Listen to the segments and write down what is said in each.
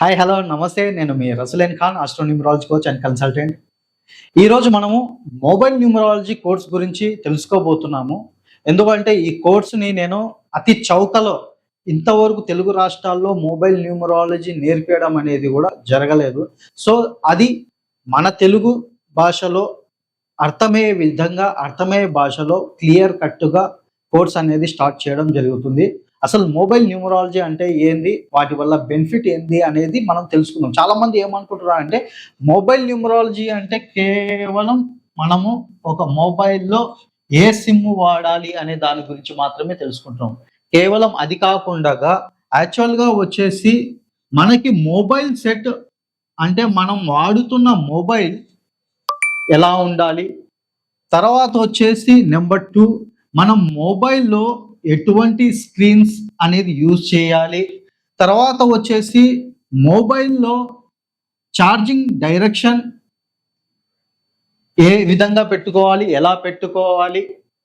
Hi hello నమస్తే. నేను మీ Rasulen Khan astro numerology coach and consultant ఈరోజు మనము మొబైల్ న్యూమరాలజీ కోర్స్ గురించి తెలుసుకోబోతున్నాము. ఎందుకంటే ఈ కోర్సుని నేను అతి చౌకలో ఇంతవరకు తెలుగు రాష్ట్రాల్లో మొబైల్ న్యూమరాలజీ నేర్పించడం అనేది కూడా జరగలేదు. సో అది మన తెలుగు భాషలో అర్థమయ్యే విధంగా అర్థమయ్యే భాషలో క్లియర్ కట్గా కోర్స్ అనేది స్టార్ట్ చేయడం జరుగుతుంది. అసలు మొబైల్ న్యూమరాలజీ అంటే ఏంది? వాటి వల్ల బెనిఫిట్ ఏంది అనేది మనం తెలుసుకుందాం. చాలా మంది ఏమనుకుంటున్నారు అంటే మొబైల్ న్యూమరాలజీ అంటే కేవలం మనము ఒక మొబైల్లో ఏ సిమ్ వాడాలి అనే దాని గురించి మాత్రమే తెలుసుకుంటున్నాం. కేవలం అది కాకుండా యాక్చువల్గా వచ్చేసి మనకి మొబైల్ సెట్ అంటే మనం వాడుతున్న మొబైల్ ఎలా ఉండాలి? తర్వాత వచ్చేసి నెంబర్ టూ మనం మొబైల్లో ఎటువంటి స్క్రీన్స్ అనేది యూజ్ చేయాలి? తర్వాత వచ్చేసి మొబైల్లో ఛార్జింగ్ డైరెక్షన్ ఏ విధంగా పెట్టుకోవాలి? ఎలా పెట్టుకోవాలి?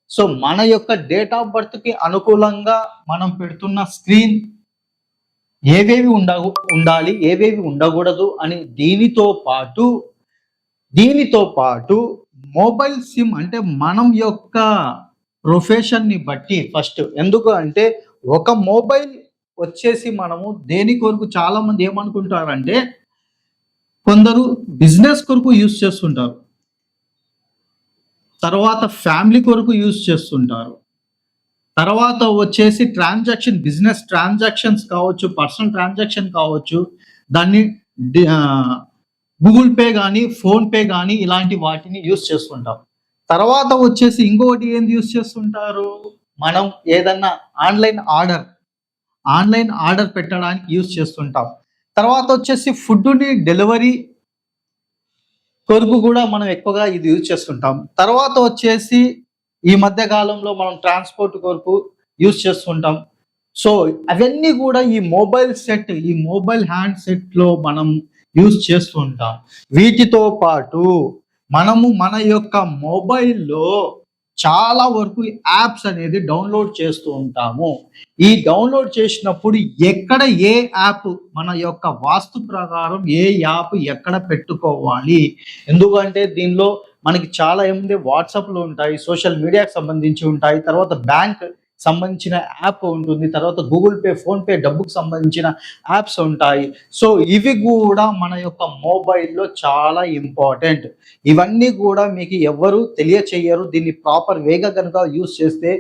సో మన యొక్క డేట్ ఆఫ్ బర్త్కి అనుకూలంగా మనం పెడుతున్న స్క్రీన్ ఏవేవి ఉండ ఉండాలి? ఏవేవి ఉండకూడదు? అని దీనితో పాటు దీనితో పాటు మొబైల్ సిమ్ అంటే మనం యొక్క ప్రొఫెషన్ని బట్టి ఫస్ట్ ఎందుకు అంటే ఒక మొబైల్ వచ్చేసి మనము దేని కొరకు చాలా మంది ఏమనుకుంటారంటే కొందరు బిజినెస్ కొరకు యూస్ చేస్తుంటారు. తర్వాత ఫ్యామిలీ కొరకు యూజ్ చేస్తుంటారు. తర్వాత వచ్చేసి ట్రాన్సాక్షన్ బిజినెస్ ట్రాన్సాక్షన్స్ కావచ్చు పర్సనల్ ట్రాన్సాక్షన్ కావచ్చు దాన్ని గూగుల్ పే కానీ ఫోన్పే కానీ ఇలాంటి వాటిని యూజ్ చేస్తుంటాం. తర్వాత వచ్చేసి ఇంకొకటి ఏంది యూజ్ చేస్తుంటారు? మనం ఏదన్నా ఆన్లైన్ ఆర్డర్ ఆన్లైన్ ఆర్డర్ పెట్టడానికి యూజ్ చేస్తుంటాం. తర్వాత వచ్చేసి ఫుడ్ని డెలివరీ కొరకు కూడా మనం ఎక్కువగా ఇది యూజ్ చేస్తుంటాం. తర్వాత వచ్చేసి ఈ మధ్య కాలంలో మనం ట్రాన్స్పోర్ట్ కొరకు యూజ్ చేస్తుంటాం. సో అవన్నీ కూడా ఈ మొబైల్ సెట్ ఈ మొబైల్ హ్యాండ్ సెట్లో మనం యూజ్ చేస్తుంటాం. వీటితో పాటు మనము మన యొక్క మొబైల్లో చాలా వరకు యాప్స్ అనేది డౌన్లోడ్ చేస్తూ ఉంటాము. ఈ డౌన్లోడ్ చేసినప్పుడు ఎక్కడ ఏ యాప్ మన యొక్క వాస్తు ప్రకారం ఏ యాప్ ఎక్కడ పెట్టుకోవాలి? ఎందుకంటే దీనిలో మనకి చాలా ఏముంది? వాట్సాప్లు ఉంటాయి సోషల్ మీడియాకి సంబంధించి ఉంటాయి తర్వాత బ్యాంక్ సంబంధించిన యాప్ ఉంటుంది. తర్వాత గూగుల్ పే ఫోన్పే డబ్బుకు సంబంధించిన యాప్స్ ఉంటాయి. సో ఇవి కూడా మన యొక్క మొబైల్లో చాలా ఇంపార్టెంట్ ఇవన్నీ కూడా మీకు ఎవరు తెలియచేయరు. దీన్ని ప్రాపర్ వేగా కనుక యూస్ చేస్తే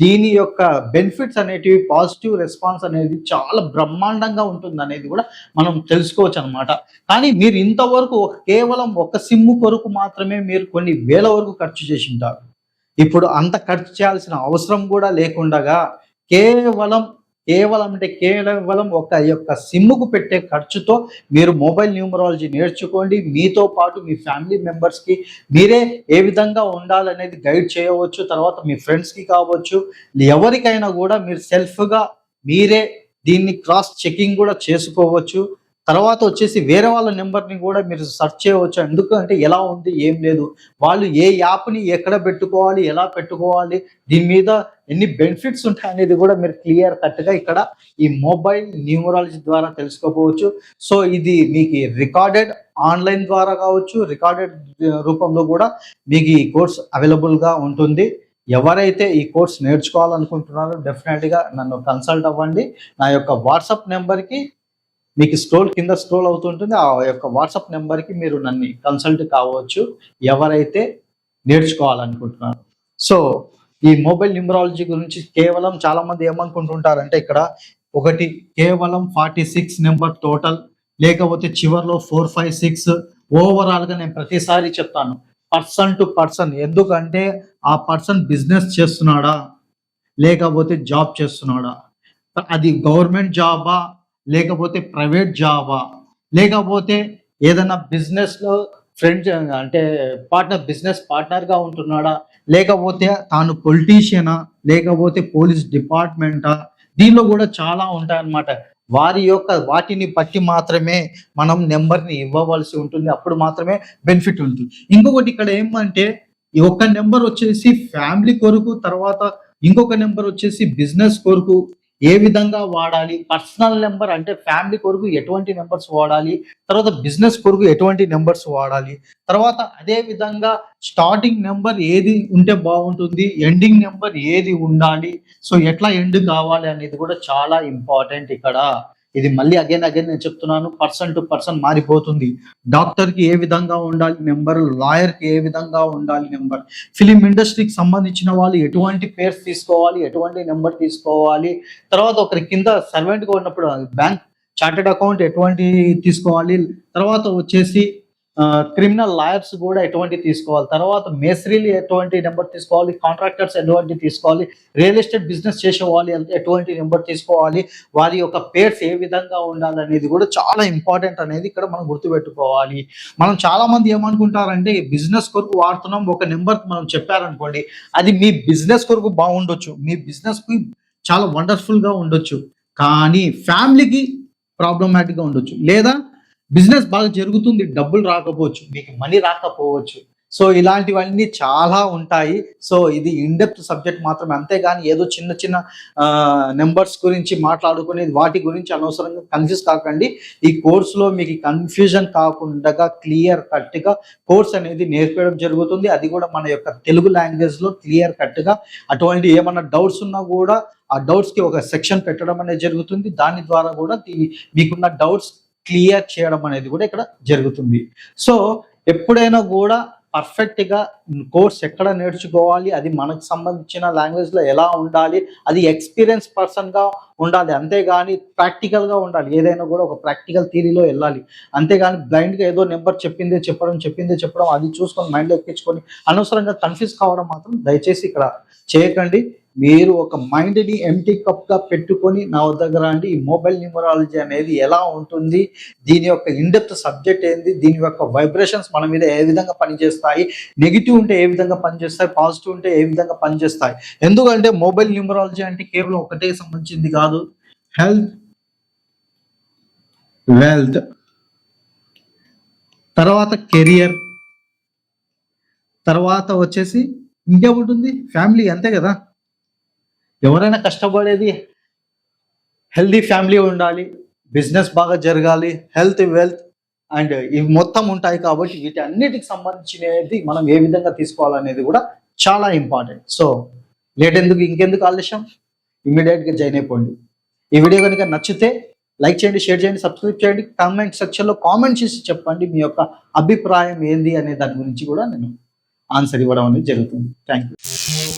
దీని యొక్క బెనిఫిట్స్ అనేటివి పాజిటివ్ రెస్పాన్స్ అనేది చాలా బ్రహ్మాండంగా ఉంటుంది అనేది కూడా మనం తెలుసుకోవచ్చు అనమాట కానీ మీరు ఇంతవరకు కేవలం ఒక సిమ్ కొరకు మాత్రమే మీరు కొన్ని వేల వరకు ఖర్చు చేసి ఉంటారు. ఇప్పుడు అంత ఖర్చు చేయాల్సిన అవసరం కూడా లేకుండగా కేవలం కేవలం అంటే కేవలం ఒక యొక్క సిమ్ముకు పెట్టే ఖర్చుతో మీరు మొబైల్ న్యూమరాలజీ నేర్చుకోండి. మీతో పాటు మీ ఫ్యామిలీ మెంబర్స్కి మీరే ఏ విధంగా ఉండాలనేది గైడ్ చేయవచ్చు. తర్వాత మీ ఫ్రెండ్స్కి కావచ్చు. ఎవరికైనా కూడా మీరు సెల్ఫ్గా మీరే దీన్ని క్రాస్ చెకింగ్ కూడా చేసుకోవచ్చు. తర్వాత వచ్చేసి వేరే వాళ్ళ నెంబర్ని కూడా మీరు సెర్చ్ చేయవచ్చు. ఎందుకంటే ఎలా ఉంది ఏం లేదు. వాళ్ళు ఏ యాప్ని ఎక్కడ పెట్టుకోవాలి ఎలా పెట్టుకోవాలి దీని మీద ఎన్ని బెనిఫిట్స్ ఉంటాయి అనేది కూడా మీరు క్లియర్ కట్గా ఇక్కడ ఈ మొబైల్ న్యూమరాలజీ ద్వారా తెలుసుకోవచ్చు. సో ఇది మీకు రికార్డెడ్ ఆన్లైన్ ద్వారా కావచ్చు రికార్డెడ్ రూపంలో కూడా మీకు ఈ కోర్స్ అవైలబుల్గా ఉంటుంది. ఎవరైతే ఈ కోర్స్ నేర్చుకోవాలనుకుంటున్నారో డెఫినెట్గా నన్ను కన్సల్ట్ అవ్వండి. నా యొక్క వాట్సాప్ నెంబర్కి మీకు స్క్రోల్ కింద స్క్రోల్ అవుతుంటుంది. ఆ యొక్క వాట్సాప్ నెంబర్కి మీరు నన్ను కన్సల్ట్ కావచ్చు. ఎవరైతే నేర్చుకోవాలనుకుంటున్నారు. సో ఈ మొబైల్ న్యూమరాలజీ గురించి కేవలం చాలా మంది ఏమనుకుంటుంటారంటే ఇక్కడ ఒకటి కేవలం ఫార్టీ సిక్స్ నెంబర్ టోటల్ లేకపోతే చివరిలో ఫోర్ ఫైవ్ సిక్స్ ఓవరాల్గా నేను ప్రతిసారి చెప్తాను. Person to person. ఎందుకంటే ఆ పర్సన్ బిజినెస్ చేస్తున్నాడా? లేకపోతే జాబ్ చేస్తున్నాడా? అది గవర్నమెంట్ జాబా? లేకపోతే ప్రైవేట్ జాబా లేకపోతే ఏదైనా బిజినెస్లో ఫ్రెండ్ అంటే పార్ట్నర్ బిజినెస్ పార్ట్నర్గా ఉంటున్నాడా? లేకపోతే తాను పొలిటీషియనా లేకపోతే పోలీస్ డిపార్ట్మెంటా దీనిలో కూడా చాలా ఉంటాయన్నమాట. వారి యొక్క వాటిని బట్టి మాత్రమే మనం నెంబర్ని ఇవ్వవలసి ఉంటుంది. అప్పుడు మాత్రమే బెనిఫిట్ ఉంటుంది. ఇంకొకటి ఇక్కడ ఏమంటే ఒక నెంబర్ వచ్చేసి ఫ్యామిలీ కొరకు తర్వాత ఇంకొక నెంబర్ వచ్చేసి బిజినెస్ కొరకు ఏ విధంగా వాడాలి? పర్సనల్ నెంబర్ అంటే ఫ్యామిలీ కొరకు ఎటువంటి నెంబర్స్ వాడాలి? తర్వాత బిజినెస్ కొరకు ఎటువంటి నెంబర్స్ వాడాలి? తర్వాత అదే విధంగా స్టార్టింగ్ నెంబర్ ఏది ఉంటే బాగుంటుంది? ఎండింగ్ నెంబర్ ఏది ఉండాలి? సో ఎట్లా ఎండ్ కావాలి అనేది కూడా చాలా ఇంపార్టెంట్ ఇక్కడ. ఇది మళ్ళీ అగైన్ అగైన్ నేను చెప్తున్నాను పర్సన్ టు పర్సన్ మారిపోతుంది. డాక్టర్కి ఏ విధంగా ఉండాలి నెంబర్ లాయర్కి ఏ విధంగా ఉండాలి నెంబర్ ఫిలిం ఇండస్ట్రీకి సంబంధించిన వాళ్ళు ఎటువంటి పేర్స్ తీసుకోవాలి ఎటువంటి నెంబర్ తీసుకోవాలి? తర్వాత ఒకరి కింద సర్వెంట్గా ఉన్నప్పుడు బ్యాంక్ చార్టెడ్ అకౌంట్ ఎటువంటి తీసుకోవాలి? తర్వాత వచ్చేసి క్రిమినల్ లాయర్స్ కూడా ఎటువంటి తీసుకోవాలి? తర్వాత మేస్త్రీలు ఎటువంటి నెంబర్ తీసుకోవాలి? కాంట్రాక్టర్స్ ఎటువంటి తీసుకోవాలి? రియల్ ఎస్టేట్ బిజినెస్ చేసేవాళ్ళు ఎటువంటి నెంబర్ తీసుకోవాలి? వారి యొక్క పేర్స్ ఏ విధంగా ఉండాలి అనేది కూడా చాలా ఇంపార్టెంట్ అనేది ఇక్కడ మనం గుర్తుపెట్టుకోవాలి. మనం చాలా మంది ఏమనుకుంటారంటే బిజినెస్ కొరకు వాడుతున్నాం ఒక నెంబర్ మనం చెప్పారనుకోండి అది మీ బిజినెస్ కొరకు బాగుండొచ్చు మీ బిజినెస్కి చాలా వండర్ఫుల్గా ఉండొచ్చు కానీ ఫ్యామిలీకి ప్రాబ్లమాటిక్గా ఉండొచ్చు లేదా బిజినెస్ బాగా జరుగుతుంది డబ్బులు రాకపోవచ్చు మీకు మనీ రాకపోవచ్చు. సో ఇలాంటివన్నీ చాలా ఉంటాయి. సో ఇది ఇన్డెప్త్ సబ్జెక్ట్ మాత్రమే. అంతేగాని ఏదో చిన్న చిన్న నెంబర్స్ గురించి మాట్లాడుకునేది వాటి గురించి అనవసరంగా కన్ఫ్యూజ్ కాకండి. ఈ కోర్సులో మీకు కన్ఫ్యూజన్ కాకుండా క్లియర్ కట్గా కోర్స్ అనేది నేర్పడం జరుగుతుంది. అది కూడా మన యొక్క తెలుగు లాంగ్వేజ్లో క్లియర్ కట్గా అటువంటి ఏమైనా డౌట్స్ ఉన్నా కూడా ఆ డౌట్స్కి ఒక సెక్షన్ పెట్టడం అనేది జరుగుతుంది. దాని ద్వారా కూడా దీని మీకున్న డౌట్స్ క్లియర్ చేయడం అనేది కూడా ఇక్కడ జరుగుతుంది. సో ఎప్పుడైనా కూడా పర్ఫెక్ట్గా కోర్స్ ఎక్కడ నేర్చుకోవాలి అది మనకు సంబంధించిన లాంగ్వేజ్లో ఎలా ఉండాలి అది ఎక్స్పీరియన్స్ పర్సన్గా ఉండాలి అంతేగాని ప్రాక్టికల్గా ఉండాలి. ఏదైనా కూడా ఒక ప్రాక్టికల్ థీరీలో వెళ్ళాలి. అంతేగాని బ్లైండ్గా ఏదో నెంబర్ చెప్పిందే చెప్పడం చెప్పిందే చెప్పడం అది చూసుకొని మైండ్లో ఎక్కించుకొని అనవసరంగా కన్ఫ్యూజ్ కావడం మాత్రం దయచేసి ఇక్కడ చేయకండి. మీరు ఒక మైండ్ని ఎంటీ కప్గా పెట్టుకొని నా దగ్గర రండి. ఈ మొబైల్ న్యూమరాలజీ అనేది ఎలా ఉంటుంది? దీని యొక్క ఇండెప్త్ సబ్జెక్ట్ ఏంది? దీని యొక్క వైబ్రేషన్స్ మన మీద ఏ విధంగా పనిచేస్తాయి? నెగిటివ్ ఉంటే ఏ విధంగా పనిచేస్తాయి? పాజిటివ్ ఉంటే ఏ విధంగా పనిచేస్తాయి? ఎందుకంటే మొబైల్ న్యూమరాలజీ అంటే కేవలం ఒకటే సంబంధించింది కాదు. హెల్త్ వెల్త్ తర్వాత కెరియర్ తర్వాత వచ్చేసి ఇంకేముంటుంది? ఫ్యామిలీ అంతే కదా? ఎవరైనా కష్టపడేది హెల్దీ ఫ్యామిలీ ఉండాలి బిజినెస్ బాగా జరగాలి హెల్త్ వెల్త్ అండ్ ఇవి మొత్తం ఉంటాయి కాబట్టి వీటి అన్నిటికి సంబంధించినది మనం ఏ విధంగా తీసుకోవాలనేది కూడా చాలా ఇంపార్టెంట్ సో లేట్ ఎందుకు ఇంకెందుకు ఆలస్యం? ఇమీడియట్గా జాయిన్ అయిపోండి. ఈ వీడియో కనుక నచ్చితే లైక్ చేయండి షేర్ చేయండి సబ్స్క్రైబ్ చేయండి కామెంట్ సెక్షన్లో కామెంట్ చేసి చెప్పండి మీ యొక్క అభిప్రాయం ఏంది అనే దాని గురించి కూడా నేను ఆన్సర్ ఇవ్వడం అనేది జరుగుతుంది. Thank you